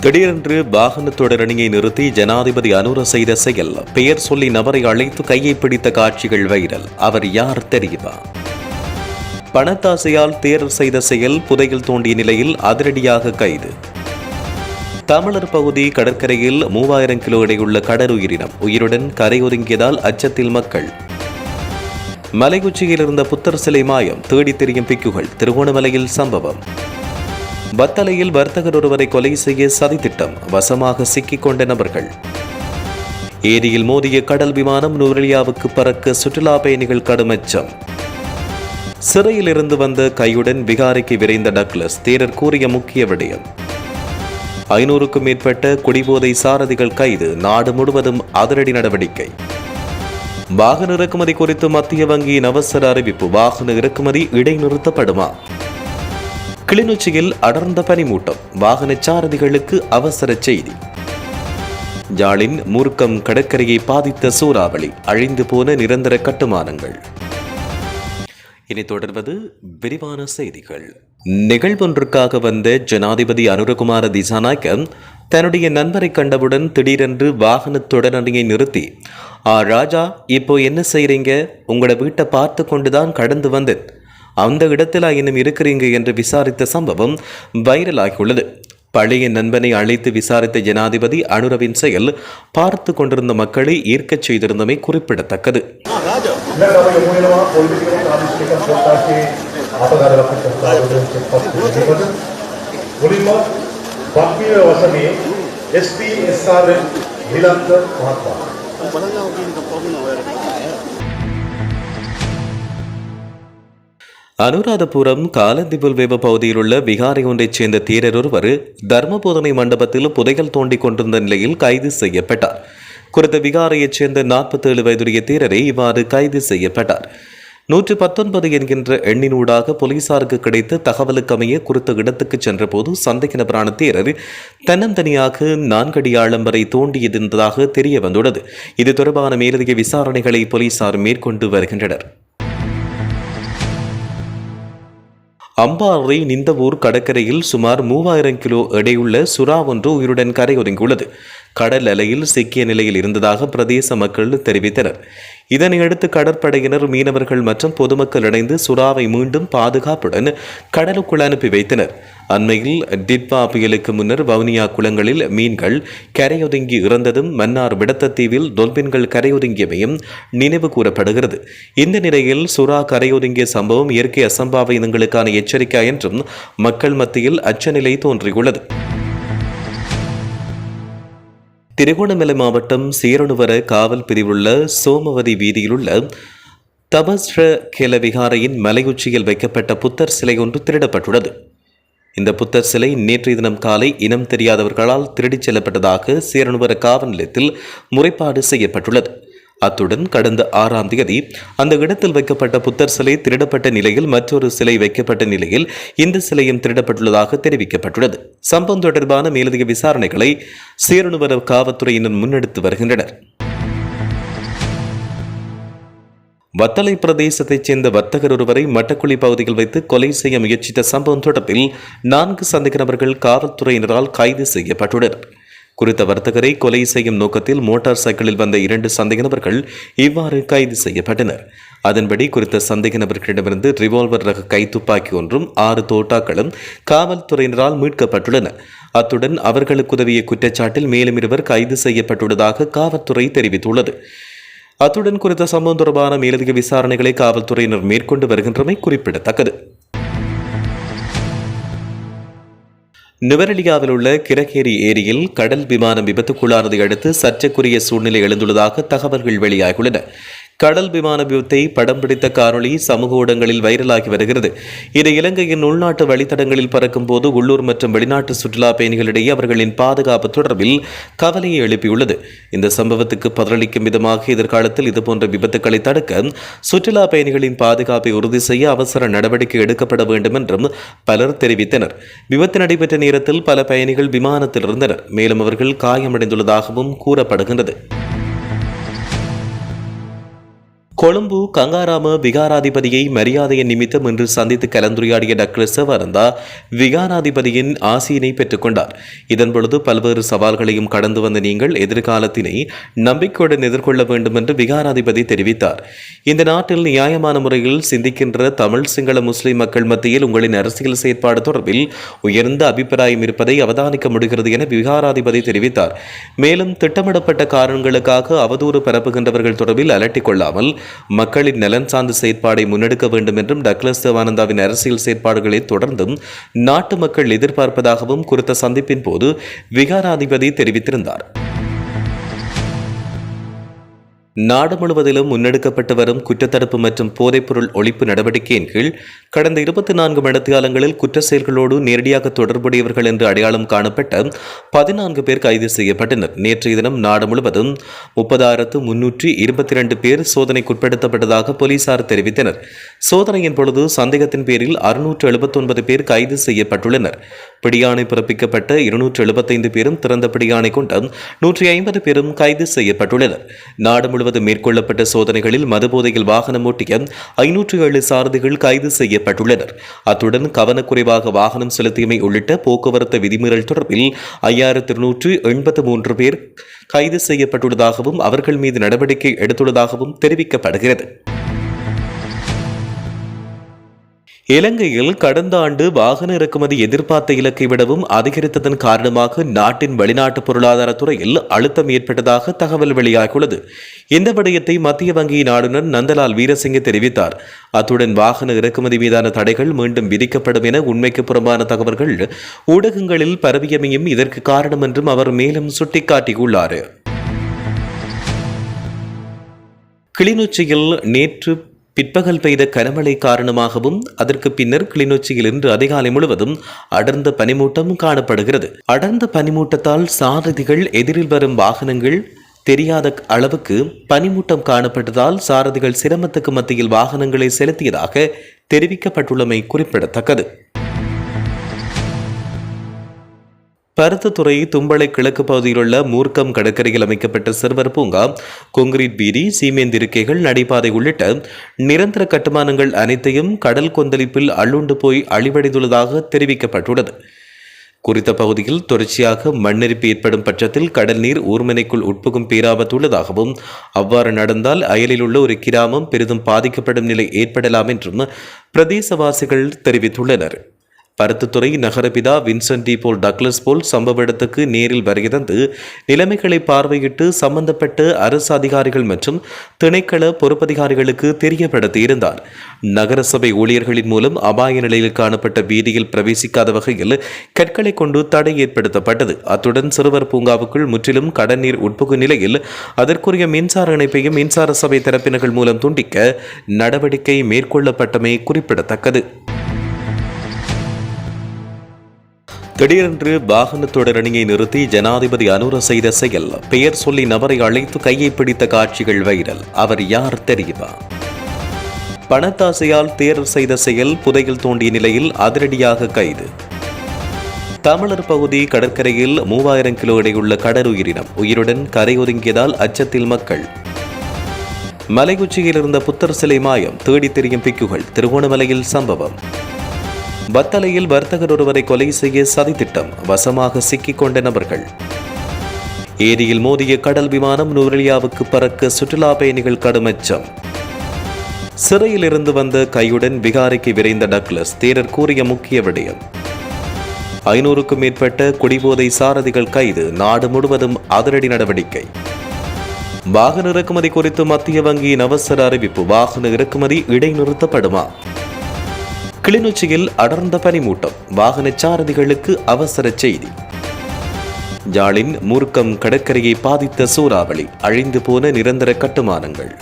திடீரென்று வாகன தொடரணியை நிறுத்தி ஜனாதிபதி அனுர செய்த செயல். பெயர் சொல்லி நபரை அழைத்து கையை பிடித்த காட்சிகள் வைரல். அவர் யார் தெரியுமா? பணத்தாசையால் தேர்வு செய்த செயல் புதையில் தோண்டிய நிலையில் அதிரடியாக கைது. தமிழர் பகுதி கடற்கரையில் மூவாயிரம் கிலோ எடையுள்ள கடலுயிரினம் உயிருடன் கரை ஒதுங்கியதால் அச்சத்தில் மக்கள். மலைக்குச்சியில் இருந்த புத்தர் சிலை மாயம். தேடித் தெரியும் பிக்குகள். திருகோணமலையில் சம்பவம். வத்தலையில் வர்த்தகர் ஒருவரை கொலை செய்ய சதித்திட்டம் வசமாக சிக்கிக் கொண்ட நபர்கள். ஏரியில் மோதிய கடல் விமானம் நுவரெலியாவுக்கு பறக்க சுற்றுலா பயணிகள் கடும் அச்சம். சிறையில் இருந்து வந்த கையுடன் விகாரைக்கு விரைந்த டக்ளஸ் தேரர் கூறிய முக்கிய விடயம். ஐநூறுக்கும் மேற்பட்ட குடிபோதை சாரதிகள் கைது நாடு முழுவதும் அதிரடி நடவடிக்கை. வாகன இறக்குமதி குறித்து மத்திய வங்கியின் அவசர அறிவிப்பு வாகன இறக்குமதி இடைநிறுத்தப்படுமா? கிளிநொச்சியில் அடர்ந்த பனிமூட்டம். வாகன சாரதிகளுக்கு அவசர செய்தி. யாழின் மூர்க்கம் கடற்கரையை பாதித்த சூறாவளி அழிந்து போன நிரந்தர கட்டுமானங்கள். இனி தொடர்வது விரிவான செய்திகள். நிகழ்வொன்றுக்காக வந்த ஜனாதிபதி அனுரகுமார திசாநாயக்க தன்னுடைய நண்பரை கண்டவுடன் திடீரென்று வாகன தொடரணியை நிறுத்தி ஆ ராஜா இப்போ என்ன செய்றீங்க? உங்களோட வீட்டை பார்த்து கொண்டுதான் கடந்து வந்தேன். அந்த இடத்தில் இன்னும் இருக்கிறீங்க என்று விசாரித்த சம்பவம் வைரலாகியுள்ளது. பழைய நண்பனை அழைத்து விசாரித்த ஜனாதிபதி அனுரவின் செயல் பார்த்து கொண்டிருந்த மக்களை ஈர்க்கச் செய்திருந்தமை குறிப்பிடத்தக்கது. SP SR Nilantha Mahatma. Anuradhapura காலந்திபுல் வேவ பகுதியில் உள்ள விகாரை ஒன்றைச் சேர்ந்த தீரர் ஒருவர் தர்ம போதனை மண்டபத்தில் புதைகள் தோண்டிக் கொண்டிருந்த நிலையில் கைது செய்யப்பட்டார். குறித்த விகாரையைச் சேர்ந்த நாற்பத்தேழு வயதுடைய தீரரை இவ்வாறு கைது செய்யப்பட்டார். நூற்றி பத்தொன்பது என்கின்ற எண்ணினூடாக போலீசாருக்கு கிடைத்த தகவலுக்கமைய குறித்த இடத்துக்கு சென்றபோது சந்தேக நபரான தேரர் தன்னந்தனியாக நான்கடி ஆழம் வரை தோண்டியிருந்ததாக தெரிய வந்துள்ளது இது தொடர்பான மேலதிக விசாரணைகளை போலீசார் மேற்கொண்டு வருகின்றனர். அம்பாறை நிந்தவூர் கடற்கரையில் சுமார் மூவாயிரம் கிலோ எடையுள்ள சுறா ஒன்று உயிருடன் கரையொதுங்கியுள்ளது கடல் அலையில் சிக்கிய நிலையில் இருந்ததாக பிரதேச மக்கள் தெரிவித்தனர். இதனையடுத்து கடற்படையினர் மீனவர்கள் மற்றும் பொதுமக்கள் இணைந்து சுறாவை மீண்டும் பாதுகாப்புடன் கடலுக்குள் அனுப்பி வைத்தனர். அண்மையில் டிட்பா புயலுக்கு முன்னர் வவுனியா குளங்களில் மீன்கள் கரையொதுங்கி இறந்ததும் மன்னார் விடத்தத்தீவில் டொல்பின்கள் கரையொதுங்கியமையும் நினைவு கூறப்படுகிறது. இந்த நிலையில் சுறா கரையொதுங்கிய சம்பவம் இயற்கை அசம்பாவிதங்களுக்கான எச்சரிக்கை என்றும் மக்கள் மத்தியில் அச்சநிலை தோன்றியுள்ளது. திருகோணமலை மாவட்டம் சீரணுவர காவல் பிரிவுள்ள சோமவதி வீதியிலுள்ள தபஸ்ர கேல விகாரையின் மலையுச்சியில் வைக்கப்பட்ட புத்தர் சிலை ஒன்று திருடப்பட்டுள்ளது. இந்த புத்தர் சிலை நேற்றைய தினம் காலை இனம் தெரியாதவர்களால் திருடிச் செல்லப்பட்டதாக சீரணுவர காவல் நிலையத்தில் முறைப்பாடு செய்யப்பட்டுள்ளது. அத்துடன் கடந்த ஆறாம் தேதி அந்த இடத்தில் வைக்கப்பட்ட புத்தர் சிலை திருடப்பட்ட நிலையில் மற்றொரு சிலை வைக்கப்பட்ட நிலையில் இந்த சிலையும் திருடப்பட்டுள்ளதாக தெரிவிக்கப்பட்டுள்ளது. சம்பவம் தொடர்பான மேலதிக விசாரணைகளை சீரணுவர காவல்துறையினர் முன்னெடுத்து வருகின்றனர். வத்தலை பிரதேசத்தைச் சேர்ந்த வர்த்தகர் ஒருவரை மட்டக்குழி பகுதியில் வைத்து கொலை செய்ய முயற்சித்த சம்பவம் தொடர்பில் நான்கு சந்தேக நபர்கள் காவல்துறையினரால் கைது செய்யப்பட்டுள்ளனர். குறித்த வர்த்தகரை கொலை செய்யும் நோக்கத்தில் மோட்டார் சைக்கிளில் வந்த இரண்டு சந்தேக நபர்கள் இவ்வாறு கைது செய்யப்பட்டனர். அதன்படி குறித்த சந்தேக நபர்களிடமிருந்து ரிவால்வர் ரக கைத்துப்பாக்கி ஒன்றும் ஆறு தோட்டாக்களும் காவல்துறையினரால் மீட்கப்பட்டுள்ளன. அத்துடன் அவர்களுக்கு உதவிய குற்றச்சாட்டில் மேலும் இருவர் கைது செய்யப்பட்டுள்ளதாக காவல்துறை தெரிவித்துள்ளது. அத்துடன் குறித்த சம்பவம் தொடர்பான மேலதிக விசாரணைகளை காவல்துறையினர் மேற்கொண்டு வருகின்றமை குறிப்பிடத்தக்கது. நுவரெலியாவில் உள்ள கிரகேரி ஏரியில் கடல் விமானம் விபத்துக்குள்ளானதை அடுத்து சர்ச்சைக்குரிய சூழ்நிலை எழுந்துள்ளதாக தகவல்கள் வெளியாகியுள்ளன. கடல் விமான விபத்தை படம் பிடித்த காணொளி சமூக ஊடகங்களில் வைரலாகி வருகிறது. இது இலங்கையின் உள்நாட்டு வழித்தடங்களில் பறக்கும் போது உள்ளூர் மற்றும் வெளிநாட்டு சுற்றுலா பயணிகளிடையே அவர்களின் பாதுகாப்பு தொடர்பில் கவலையை எழுப்பியுள்ளது. இந்த சம்பவத்துக்கு பதிலளிக்கும் விதமாக எதிர்காலத்தில் இதுபோன்ற விபத்துக்களை தடுக்க சுற்றுலா பயணிகளின் பாதுகாப்பை உறுதி செய்ய அவசர நடவடிக்கை எடுக்கப்பட வேண்டும் என்றும் பலர் தெரிவித்தனர். விபத்து நடைபெற்ற நேரத்தில் பல பயணிகள் விமானத்தில் இருந்தனர். மேலும் அவர்கள் காயமடைந்துள்ளதாகவும் கூறப்படுகின்றது. கொழும்பு கங்காராம விகாராதிபதியை மரியாதையின் நிமித்தம் இன்று சந்தித்து கலந்துரையாடிய டாக்டர் சிவானந்தா விகாராதிபதியின் ஆசியினை பெற்றுக்கொண்டார் இதன்பொழுது பல்வேறு சவால்களையும் கடந்து வந்த நீங்கள் எதிர்காலத்தினை நம்பிக்கையுடன் எதிர்கொள்ள வேண்டும் என்று விகாராதிபதி தெரிவித்தார். இந்த நாட்டில் நியாயமான முறையில் சிந்திக்கின்ற தமிழ் சிங்கள முஸ்லிம் மக்கள் மத்தியில் உங்களின் அரசியல் செயற்பாடு தொடர்பில் உயர்ந்த அபிப்பிராயம் இருப்பதை அவதானிக்க முடிகிறது என விகாராதிபதி தெரிவித்தார். மேலும் திட்டமிடப்பட்ட காரணங்களுக்காக அவதூறு பரப்புகின்றவர்கள் தொடர்பில் அலட்டிக் கொள்ளாமல் மக்களின் நலன் சார்ந்த செயற்பாடை முன்னெடுக்க வேண்டும் என்றும் டக்ளஸ் தேவானந்தாவின் அரசியல் செயற்பாடுகளை தொடர்ந்தும் நாட்டு மக்கள் எதிர்பார்ப்பதாகவும் குறித்த சந்திப்பின் போது விகாராதிபதி தெரிவித்திருந்தார். நாடு முழுவதிலும் முன்னெடுக்கப்பட்டு வரும் குற்றத்தடுப்பு மற்றும் போதைப்பொருள் ஒழிப்பு நடவடிக்கையின் கீழ் கடந்த இருபத்தி நான்கு மணித்தியாலங்களில் குற்ற செயல்களோடு நேரடியாக தொடர்புடையவர்கள் என்று அடையாளம் காணப்பட்ட பதினான்கு பேர் கைது செய்யப்பட்டனர். நேற்றைய தினம் நாடு முழுவதும் முப்பதாயிரத்து முன்னூற்றி இருபத்தி இரண்டு பேர் சோதனைக்குட்படுத்தப்பட்டதாக போலீசார் தெரிவித்தனர். சோதனையின் பொழுது சந்தேகத்தின் பேரில் அறுநூற்று எழுபத்தொன்பது பேர் கைது செய்யப்பட்டுள்ளனர். பிடியாணை பிறப்பிக்கப்பட்ட இருநூற்று எழுபத்தைந்து பேரும் திறந்த பிடியாணை கொண்ட நூற்றி ஐம்பது பேரும் கைது செய்யப்பட்டுள்ளனர். நாடு முழுவதும் மேற்கொள்ளப்பட்ட சோதனைகளில் மதுபோதையில் வாகனம் ஓட்டிய ஐநூற்று ஏழு சாரதிகள் கைது செய்யப்பட்டுள்ளனர். அத்துடன் கவனக்குறைவாக வாகனம் செலுத்தியமை உள்ளிட்ட போக்குவரத்து விதிமீறல் தொடர்பில் ஐயாயிரத்து இருநூற்று எண்பத்து மூன்று பேர் கைது செய்யப்பட்டுள்ளதாகவும் அவர்கள் மீது நடவடிக்கை எடுத்துள்ளதாகவும் தெரிவிக்கப்படுகிறது. இலங்கையில் கடந்த ஆண்டு வாகன இறக்குமதி எதிர்பார்த்த இலக்கை விடவும் அதிகரித்ததன் காரணமாக நாட்டின் வெளிநாட்டு பொருளாதார துறையில் அழுத்தம் ஏற்பட்டதாக தகவல் வெளியாகியுள்ளது. இந்த விடயத்தை மத்திய வங்கியின் ஆளுநர் நந்தலால் வீரசிங்க தெரிவித்தார். அத்துடன் வாகன இறக்குமதி மீதான தடைகள் மீண்டும் விதிக்கப்படும் என உண்மைக்கு புறம்பான தகவல்கள் ஊடகங்களில் பரவியமையும் இதற்கு காரணம் என்றும் அவர் மேலும் சுட்டிக்காட்டியுள்ளார். கிளிநொச்சியில் நேற்று பிற்பகல் பெய்த கனமழை காரணமாகவும் அதற்கு பின்னர் கிளிநொச்சியில் இன்று அதிகாலை முழுவதும் அடர்ந்த பனிமூட்டம் காணப்படுகிறது. அடர்ந்த பனிமூட்டத்தால் சாரதிகள் எதிரில் வரும் வாகனங்கள் தெரியாத அளவுக்கு பனிமூட்டம் காணப்பட்டதால் சாரதிகள் சிரமத்துக்கு மத்தியில் வாகனங்களை செலுத்தியதாக தெரிவிக்கப்பட்டுள்ளமை குறிப்பிடத்தக்கது. பருத்தத்துறை தும்பளை கிழக்கு பகுதியிலுள்ள மூர்க்கம் கடற்கரையில் அமைக்கப்பட்ட சிறுவர் பூங்கா கொங்கிரீட் பீதி சீமேந்து இருக்கைகள் நடைபாதை உள்ளிட்ட நிரந்தர கட்டுமானங்கள் அனைத்தையும் கடல் கொந்தளிப்பில் அள்ளுண்டு போய் அழிவடைந்துள்ளதாக தெரிவிக்கப்பட்டுள்ளது. குறித்த பகுதியில் தொடர்ச்சியாக மண்ணெரிப்பு ஏற்படும் பட்சத்தில் கடல் நீர் ஊர்மனைக்குள் உட்புகும் பேராபத்து உள்ளதாகவும் அவ்வாறு நடந்தால் அயலில் உள்ள ஒரு கிராமம் பெரிதும் பாதிக்கப்படும் நிலை ஏற்படலாம் என்றும் பிரதேசவாசிகள் தெரிவித்துள்ளனர். Paruthithurai நகரபிதா Vincent de Paul Douglas Paul சம்பவ இடத்துக்கு நேரில் வருகிறது நிலைமைகளை பார்வையிட்டு சம்பந்தப்பட்ட அரசு அதிகாரிகள் மற்றும் திணைக்கள பொறுப்பதிகாரிகளுக்கு தெரியப்படுத்தியிருந்தார். நகரசபை ஊழியர்களின் மூலம் அபாய நிலையில் காணப்பட்ட வீதியில் பிரவேசிக்காத வகையில் கற்களை கொண்டு தடை ஏற்படுத்தப்பட்டது. அத்துடன் சிறுவர் பூங்காவுக்குள் முற்றிலும் கடநீர் உட்புகு நிலையில் அதற்குரிய மின்சார இணைப்பையும் மின்சார சபை தரப்பினர்கள் மூலம் துண்டிக்க நடவடிக்கை மேற்கொள்ளப்பட்டமை குறிப்பிடத்தக்கது. திடீரென்று வாகன தொடரணியை நிறுத்தி ஜனாதிபதி அனுர செய்த செயல் பெயர் சொல்லி நபரை அழைத்து கையை பிடித்த காட்சிகள் வைரல். அவர் யார் தெரியுமா? பணத்தாசையால் தேர்வு செய்த செயல் புதையில் தோண்டிய நிலையில் அதிரடியாக கைது. தமிழர் பகுதி கடற்கரையில் மூவாயிரம் கிலோ எடையுள்ள கடலுயிரினம் உயிருடன் கரையொதுங்கியதால் அச்சத்தில் மக்கள். மலைக்குச்சியில் இருந்த புத்தர் சிலை மாயம் தேடித் திரியும் பிக்குகள் திருகோணமலையில் சம்பவம். வத்தலையில் வர்த்தகர் ஒருவரை கொலை செய்ய சதித்திட்டம் வசமாக சிக்கிக் கொண்ட நபர்கள். ஏரியில் மோதிய கடல் விமானம் நூரலியாவுக்கு பறக்க சுற்றுலா பயணிகள் கடுமச்சம் சிறையில் இருந்து வந்த கையுடன் விகாரிக்கு விரைந்த டக்ளஸ் தேரர் கூறிய முக்கிய விடயம். ஐநூறுக்கும் மேற்பட்ட குடிபோதை சாரதிகள் கைது நாடு முழுவதும் அதிரடி நடவடிக்கை. வாகன இறக்குமதி குறித்து மத்திய வங்கியின் அவசர அறிவிப்பு வாகன இறக்குமதி இடைநிறுத்தப்படுமா? கிளிநொச்சியில் அடர்ந்த பனிமூட்டம். வாகன சாரதிகளுக்கு அவசர செய்தி. ஜாலின் மூர்க்கம் கடற்கரையை பாதித்த சூறாவளி அழிந்து போன நிரந்தர கட்டுமானங்கள்.